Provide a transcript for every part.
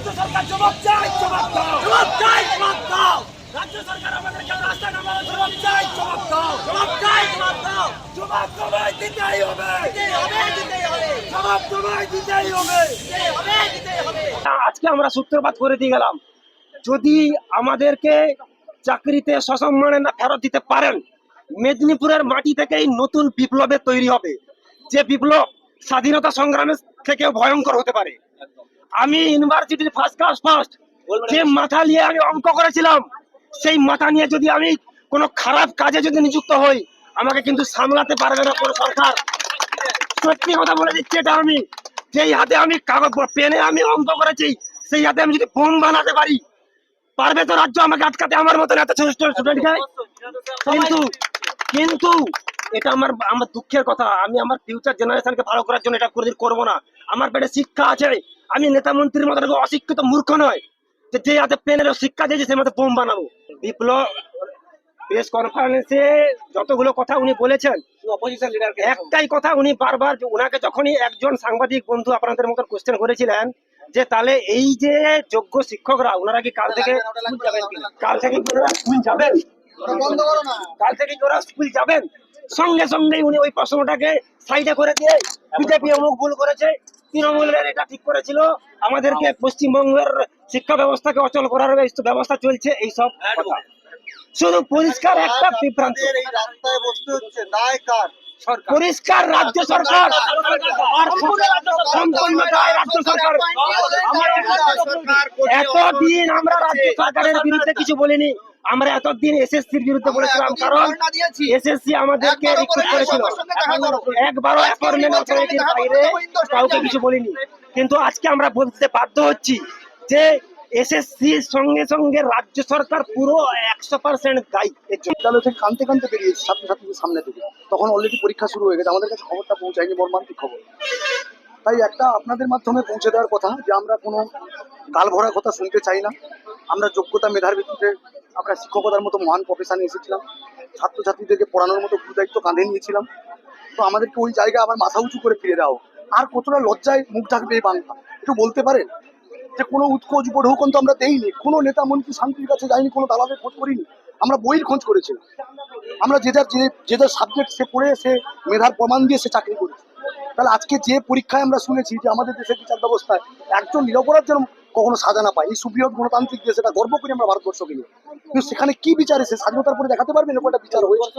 জবাব চাই জবাব দাও। জবাব চাই জবাব দাও। রাজ্য সরকার আমাদের রাস্তা জবাব চাই জবাব দাও। জবাব চাই জবাব দাও। জবাব তোমায় দিতেই হবে। জবাব তোমায় দিতেই হবে। আজকে আমরা সূত্রপাত করে দিয়ে গেলাম। যদি আমাদেরকে চাকরিতে সসম্মানে না ফেরত দিতে পারেন মেদিনীপুরের মাটি থেকেই নতুন বিপ্লবের তৈরি হবে। যে বিপ্লব স্বাধীনতা সংগ্রামের থেকে ভয়ঙ্কর হতে পারে। আমি ইউনিভার্সিটির ফার্স্ট ক্লাস ফার্স্ট যে মাথা নিয়ে আমি অঙ্ক করেছিলাম সেই মাথা নিয়ে যদি আমি কোনো খারাপ কাজে যদি নিযুক্ত হই আমাকে কিন্তু সামলাতে পারবে না কোনো সরকার। সত্যি কথা বলে দিচ্ছি এটা আমি। যেই হাতে আমি কাগজ পেনে আমি অঙ্ক করেছি সেই হাতে আমি যদি বোম বানাতে পারি পারবে তো রাজ্য আমাকে আটকাতে আমার মতন এত ছোট ছোট স্টুডেন্টকে কিন্তু কিন্তু এটা আমার আমার দুঃখের কথা। আমি আমার ফিউচার জেনারেশনকে ভালো করার জন্য এটা কোনোদিন করব না। আমার পেটে শিক্ষা আছে। আমি নেতা মন্ত্রীর মতো অশিক্ষিত মূর্খ নয় যে যে হাতে পেনের শিক্ষা দিয়েছে সে মতো বোম বানাবো। বিপ্লব প্রেস কনফারেন্সে যতগুলো কথা উনি বলেছেন অপোজিশন লিডার একটাই কথা উনি বারবার ওনাকে যখনই একজন সাংবাদিক বন্ধু আপনাদের মতো কোশ্চেন করেছিলেন যে তাহলে এই যে যোগ্য শিক্ষকরা ওনারা কি কাল থেকে কাল থেকে স্কুল যাবেন? কাল থেকে কি ওরা স্কুল যাবেন? সঙ্গে সঙ্গে উনি ওই প্রশ্নটাকে সাইডে করে দিয়ে বিজেপি অমুক ভুল করেছে তৃণমূলের এটা ঠিক করেছিল আমাদেরকে পশ্চিমবঙ্গের শিক্ষা ব্যবস্থাকে অচল করার ব্যবস্থা- ব্যবস্থা চলছে এইসব কথা। শুধু পরিষ্কার একটা বিভ্রান্ত। এই পরিষ্কার রাজ্য সরকার। আর সম্পূর্ণ দায় রাজ্য সরকার। এতদিন আমরা রাজ্য সরকারের বিরুদ্ধে কিছু বলিনি। আমরা এতদিন এসএসসির বিরুদ্ধে বলেছিলাম কারণ এসএসসি আমাদেরকে রিক্রুট করেছিল। একবারও অ্যাপয়েন্টমেন্ট অথরিটির বাইরে কাউকে কিছু বলিনি। কিন্তু আজকে আমরা বলতে বাধ্য হচ্ছি যে এসএসসির সঙ্গে সঙ্গে রাজ্য সরকার পুরো একশো পার্সেন্ট দায়ী। বিদ্যালয় থেকে কানতে কানতে বেরিয়েছে ছাত্রছাত্রীদের সামনে থেকে। তখন অলরেডি পরীক্ষা শুরু হয়ে গেছে। আমাদের কাছে খবরটা পৌঁছায়নি মর্মান্তিক খবর। তাই একটা আপনাদের মাধ্যমে পৌঁছে দেওয়ার কথা যে আমরা কোনো গাল ভরা কথা শুনতে চাই না। আমরা যোগ্যতা মেধার ভিত্তিতে আমরা শিক্ষকতার মতো মহান প্রফেশনে এসেছিলাম। ছাত্রছাত্রীদেরকে পড়ানোর মতো গুরু দায়িত্ব কাঁধে নিয়েছিলাম। তো আমাদেরকে ওই জায়গায় আবার মাথা উঁচু করে ফিরে দাও। আর কতটা লজ্জায় মুখ ঢাকবে এই বাংলা। একটু বলতে পারেন? যে কোনো উৎকোচ উপঢৌকন তো আমরা দেইনি। কোনো নেতা মন্ত্রী শান্তির কাছে যাইনি কোনো দালালের খোঁজ করিনি। আমরা বইয়ের খোঁজ করেছি। আমরা যে যার যে যে যার সাবজেক্ট সে পড়ে, সে মেধার প্রমাণ দিয়ে সে চাকরি করেছে। তাহলে আজকে যে পরীক্ষায় আমরা শুনেছি যে আমাদের দেশের বিচার ব্যবস্থায় একজন নিরপরাধ যেন কখনো সাজা না পায় এই সুবৃহৎ গণতান্ত্রিক দেশ এটা গর্ব করি আমরা ভারতবর্ষকে নিয়ে। কিন্তু সেখানে কি বিচার এসে স্বাধীনতার পরে দেখাতে পারবেন এরকম একটা বিচার হয়েছে?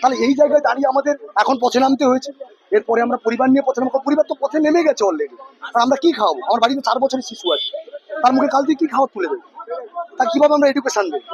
তাহলে এই জায়গায় দাঁড়িয়ে আমাদের এখন পথে নামতে হয়েছে। এরপরে আমরা পরিবার নিয়ে পথে নামবো, পরিবার তো পথে নেমে গেছে অলরেডি আর আমরা কি খাওয়াবো? আমার বাড়িতে চার বছরের শিশু আছে। তার মুখে কাল দিয়ে কি খাওয়া তুলে দেবো? তা কীভাবে আমরা এডুকেশন দেবো?